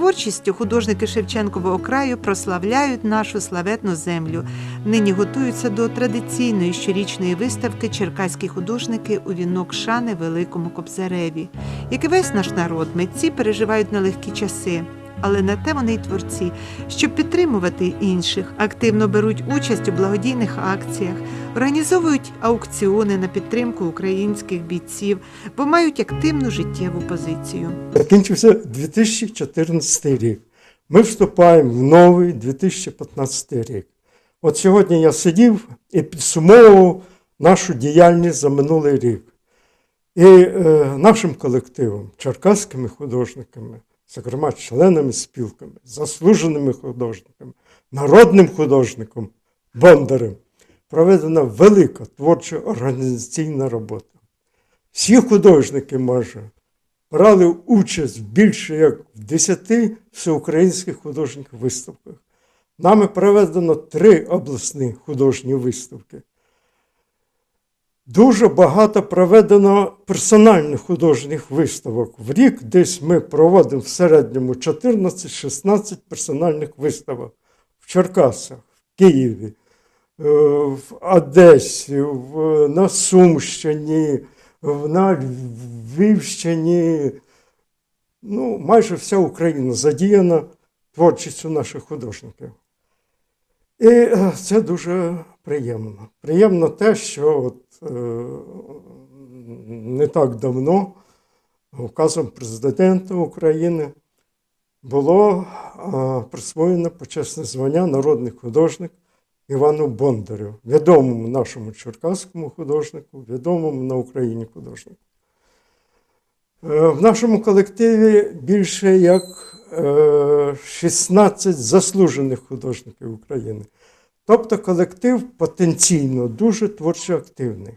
творчістю художники Шевченкового краю прославляють нашу славетну землю. Нині готуються до традиційної щорічної виставки черкаські художники у вінок шани Великому Кобзареві. Як і весь наш народ, митці переживають нелегкі часи. Але на те вони й творці, щоб підтримувати інших, активно беруть участь у благодійних акціях, організовують аукціони на підтримку українських бійців, бо мають активну життєву позицію. Закінчився 2014 рік. Ми вступаємо в новий 2015 рік. От сьогодні я сидів і підсумовував нашу діяльність за минулий рік. І е, нашим колективом, черкаськими художниками, зокрема членами спілками, заслуженими художниками, народним художником Бондарем, проведена велика творча організаційна робота. Всі художники майже брали участь більше як в 10 всеукраїнських художніх виставках. Нами проведено три обласні художні виставки. Дуже багато проведено персональних художніх виставок. В рік десь ми проводимо в середньому 14-16 персональних виставок в Черкасах, в Києві, е, в Одесі, на Сумщині, на Львівщині. Ну, майже вся Україна задіяна творчістю наших художників. І е, це дуже приємно. Приємно те, що от, е, не так давно указом президента України було е, присвоєно почесне звання народний художник Івану Бондарю, відомому нашому черкаському художнику, відомому на Україні художнику. В нашому колективі більше як 16 заслужених художників України. Тобто колектив потенційно дуже творчо активний.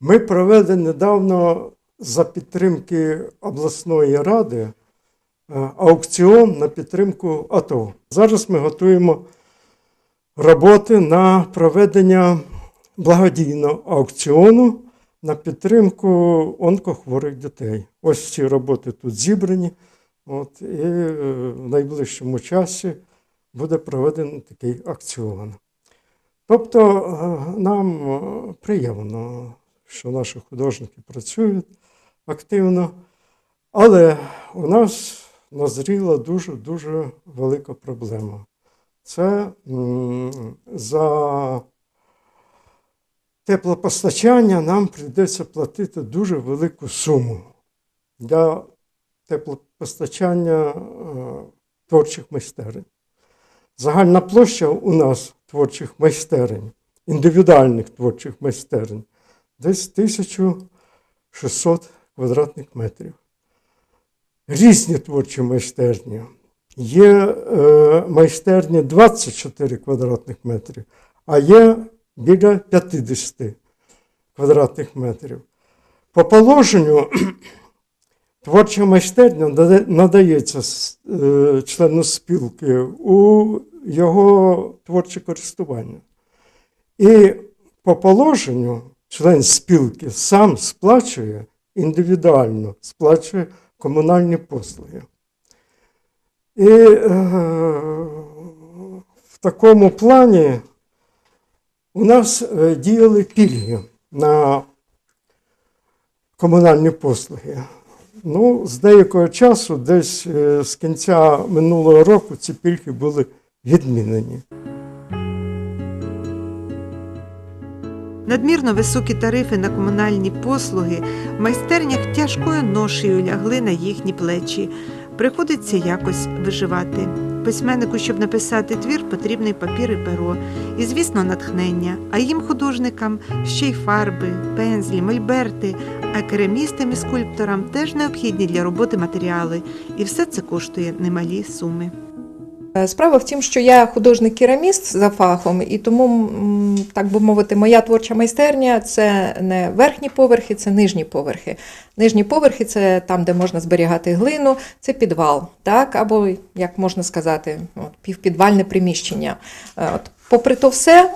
Ми провели недавно за підтримки обласної ради е, аукціон на підтримку АТО. Зараз ми готуємо роботи на проведення благодійного аукціону на підтримку онкохворих дітей. Ось ці роботи тут зібрані. От, і е, в найближчому часі буде проведений такий акціон. Тобто е, нам е, приємно, що наші художники працюють активно, але у нас назріла дуже-дуже велика проблема. Це за теплопостачання нам прийдеться платити дуже велику суму для теплопостачання е, творчих майстерень. Загальна площа у нас творчих майстерень, індивідуальних творчих майстерень, десь 1600 квадратних метрів. Різні творчі майстерні. Є е, майстерні 24 квадратних метрів, а є біля 50 квадратних метрів. По положенню творча майстерня надається е, члену спілки у його творче користування. І по положенню член спілки сам сплачує індивідуально, сплачує комунальні послуги. І е, в такому плані у нас е, діяли пільги на комунальні послуги. Ну, з деякого часу, десь е, з кінця минулого року, ці пільги були відмінені. Надмірно високі тарифи на комунальні послуги в майстернях тяжкою ношею лягли на їхні плечі. Приходиться якось виживати. Письменнику, щоб написати твір, потрібний папір і перо, і, звісно, натхнення. А їм, художникам, ще й фарби, пензлі, мольберти, а керамістам і скульпторам теж необхідні для роботи матеріали. І все це коштує немалі суми. Е, Справа в тім, що я художник-кераміст за фахом, і тому, так би мовити, моя творча майстерня це не верхні поверхи, це нижні поверхи. Нижні поверхи це там, де можна зберігати глину, це підвал, так, або, як можна сказати, от, півпідвальне приміщення. Е, От, попри то все,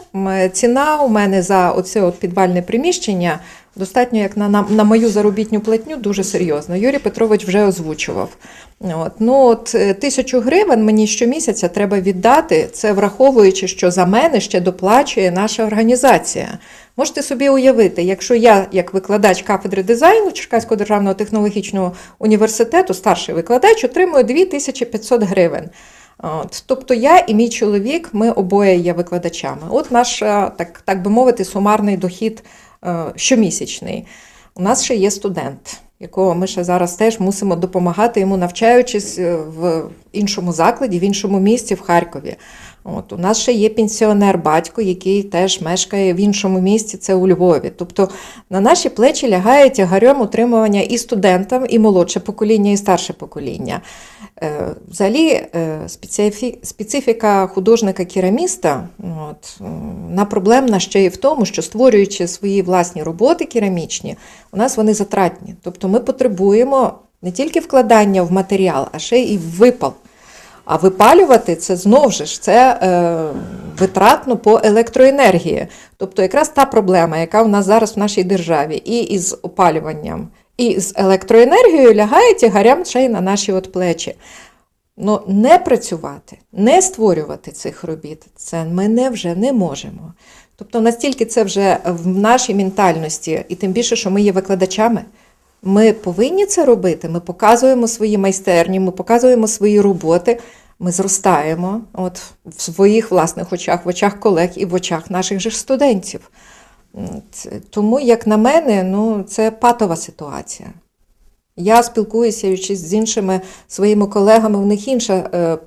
ціна у мене за оце от підвальне приміщення достатньо як на, на, на мою заробітню платню дуже серйозно. Юрій Петрович вже озвучував. От, ну, от, е, тисячу гривень мені щомісяця треба віддати, це враховуючи, що за мене ще доплачує наша організація. Можете собі уявити, якщо я, як викладач кафедри дизайну Черкаського державного технологічного університету, старший викладач, отримую 2500 гривень. От, тобто я і мій чоловік, ми обоє є викладачами. От наш, е, так, так би мовити, сумарний дохід е, щомісячний. У нас ще є студент, якого ми ще зараз теж мусимо допомагати йому, навчаючись е, в іншому закладі, в іншому місті, в Харкові. От, у нас ще є пенсіонер батько, який теж мешкає в іншому місті, це у Львові. Тобто на наші плечі лягає тягарем утримування і студентам, і молодше покоління, і старше покоління. Е, Взагалі, е, специфіка художника-кераміста вона проблемна ще й в тому, що створюючи свої власні роботи керамічні, у нас вони затратні. Тобто ми потребуємо не тільки вкладання в матеріал, а ще і в випал. А випалювати це знову ж це е, витратно по електроенергії. Тобто, якраз та проблема, яка в нас зараз в нашій державі, і із опалюванням, і з електроенергією лягає тягарям ще й на наші от плечі. Ну, не працювати, не створювати цих робіт, це ми не вже не можемо. Тобто, настільки це вже в нашій ментальності, і тим більше, що ми є викладачами. Ми повинні це робити. Ми показуємо свої майстерні, ми показуємо свої роботи. Ми зростаємо от, в своїх власних очах, в очах колег і в очах наших же студентів. Тому, як на мене, ну, це патова ситуація. Я спілкуюся з іншими своїми колегами, в них інша е,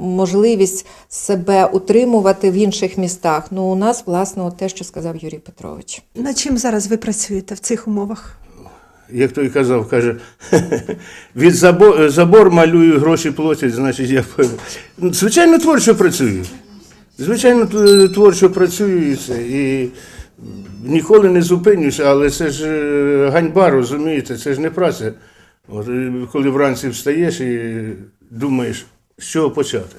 можливість себе утримувати в інших містах. Ну, у нас, власне, от те, що сказав Юрій Петрович. Над чим зараз ви працюєте в цих умовах? Як той казав, каже, від забор, забор малюю, гроші платять, значить я. Звичайно, творчо працюю. Звичайно, творчо працюю і це. І ніколи не зупинюся, але це ж е, ганьба, розумієте, це ж не праця. От, е, коли вранці встаєш і думаєш, з чого почати.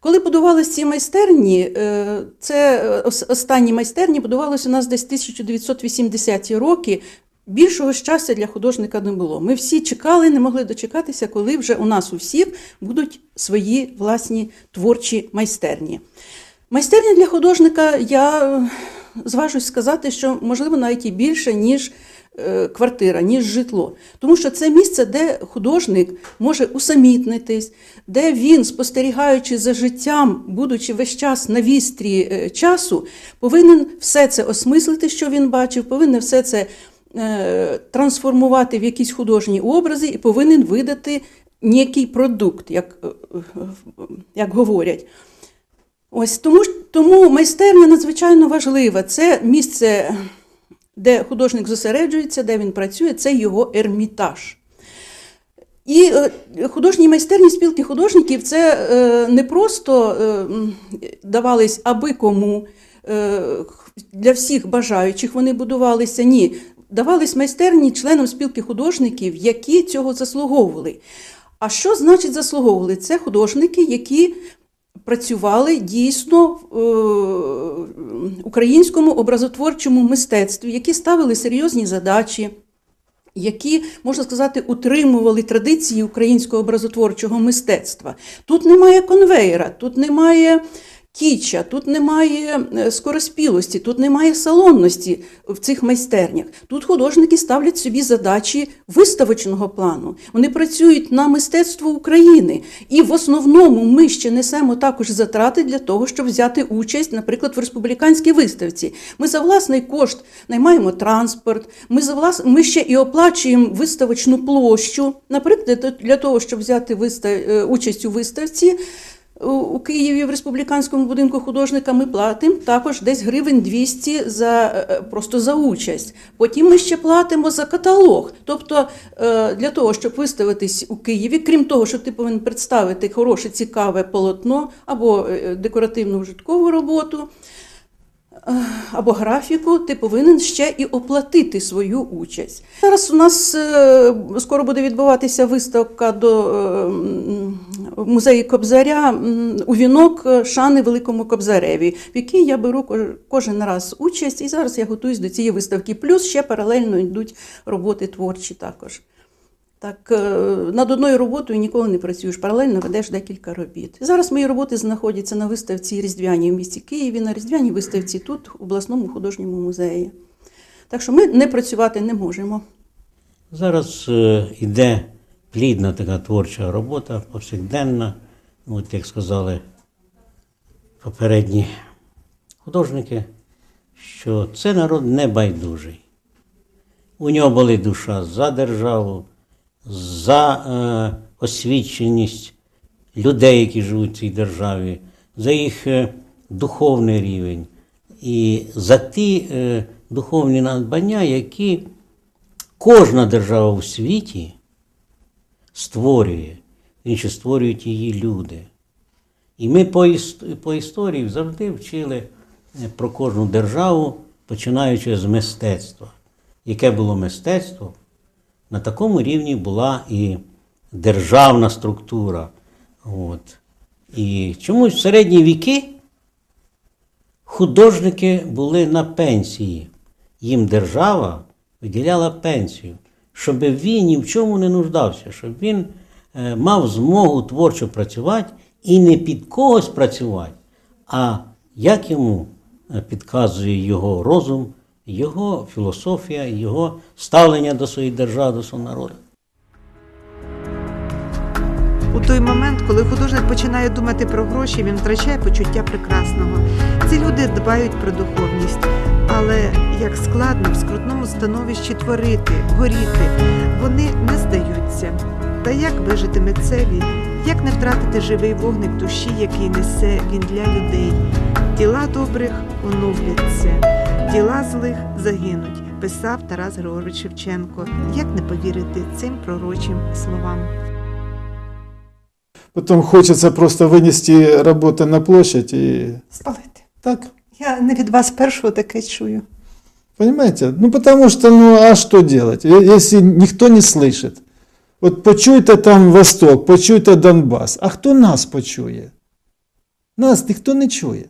Коли будувалися ці майстерні, е, це останні майстерні будувалися у нас десь 1980-ті роки. Більшого щастя для художника не було. Ми всі чекали, не могли дочекатися, коли вже у нас у всіх будуть свої власні творчі майстерні. Майстерня для художника, я е, зважусь сказати, що можливо навіть і більше, ніж е, квартира, ніж житло. Тому що це місце, де художник може усамітнитись, де він, спостерігаючи за життям, будучи весь час на вістрі е, часу, повинен все це осмислити, що він бачив, повинен все це трансформувати в якісь художні образи і повинен видати некий продукт, як, е, е, як говорять. Ось тому, тому майстерня надзвичайно важлива. Це місце, де художник зосереджується, де він працює, це його ермітаж. І е, художні майстерні спілки художників це е, не просто е, давались аби кому, е, для всіх бажаючих вони будувалися. Ні. Давались майстерні членам спілки художників, які цього заслуговували. А що значить заслуговували? Це художники, які працювали дійсно в е, українському образотворчому мистецтві, які ставили серйозні задачі, які, можна сказати, утримували традиції українського образотворчого мистецтва. Тут немає конвейера, тут немає кіча, тут немає е, скороспілості, тут немає салонності в цих майстернях. Тут художники ставлять собі задачі виставочного плану. Вони працюють на мистецтво України. І в основному ми ще несемо також затрати для того, щоб взяти участь, наприклад, в республіканській виставці. Ми за власний кошт наймаємо транспорт, ми за влас... ми ще і оплачуємо виставочну площу. Наприклад, для того, щоб взяти вистав... е, участь у виставці. У- Києві в республіканському будинку художника ми платимо також десь гривень 200 за е, просто за участь. Потім ми ще платимо за каталог. Тобто е, для того, щоб виставитись у Києві, крім того, що ти повинен представити хороше, цікаве полотно або е, декоративну вжиткову роботу. Або графіку, ти повинен ще і оплатити свою участь. Зараз у нас е, скоро буде відбуватися виставка до е, м, в музеї Кобзаря у вінок е, шани Великому Кобзареві, в якій я беру кож- кожен раз участь, і зараз я готуюсь до цієї виставки. Плюс ще паралельно йдуть роботи творчі також. Так, е, над одною роботою ніколи не працюєш, паралельно ведеш декілька робіт. Зараз мої роботи знаходяться на виставці Різдвяні в місті Києві, на Різдвяній виставці тут, в обласному художньому музеї. Так що ми не працювати не можемо. Зараз е, іде плідна така творча робота, повсякденна, от як сказали попередні художники, що це народ небайдужий. У нього болить душа за державу, за е, освіченість людей, які живуть в цій державі, за їх е, духовний рівень і за ті е, духовні надбання, які кожна держава у світі створює, інше створюють її люди. І ми по, іс- по історії завжди вчили е, про кожну державу, починаючи з мистецтва. Яке було мистецтво, на такому рівні була і державна структура. От. І чомусь в середні віки художники були на пенсії. Їм держава виділяла пенсію, щоб він ні в чому не нуждався, щоб він е, мав змогу творчо працювати і не під когось працювати, а як йому е, підказує його розум, його філософія, його ставлення до своєї держави, до свого народу. У той момент, коли художник починає думати про гроші, він втрачає почуття прекрасного. Ці люди дбають про духовність, але як складно в скрутному становищі творити, горіти, вони не здаються. Та як вижити митцеві, як не втратити живий вогник душі, який несе він для людей? Діла добрих оновляться, діла злих загинуть, писав Тарас Григорович Шевченко. Як не повірити цим пророчим словам? Потом хочется просто вынести работы на площадь и Спалити. так, Я не від вас першого таке чую. понимаете? Ну потому что, ну а что делать, Е- если никто не слышит? Вот почуй-то там Восток, почуй-то Донбас, а хто нас почує? Нас ніхто не чує.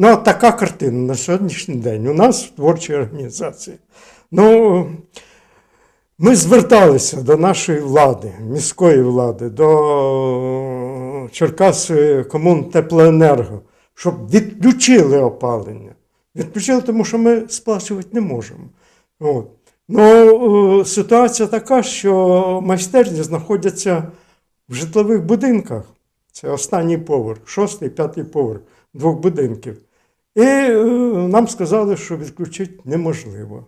Ну, от така картина на сьогоднішній день у нас в творчій організації. Ну, ми зверталися до нашої влади, міської влади, до Черкас комун теплоенерго, щоб відключили опалення. Відключили, тому що ми сплачувати не можемо. От. Ну, е, ситуація така, що майстерні знаходяться в житлових будинках. Це останній поверх, шостий, п'ятий поверх двох будинків. І е, нам сказали, що відключити неможливо.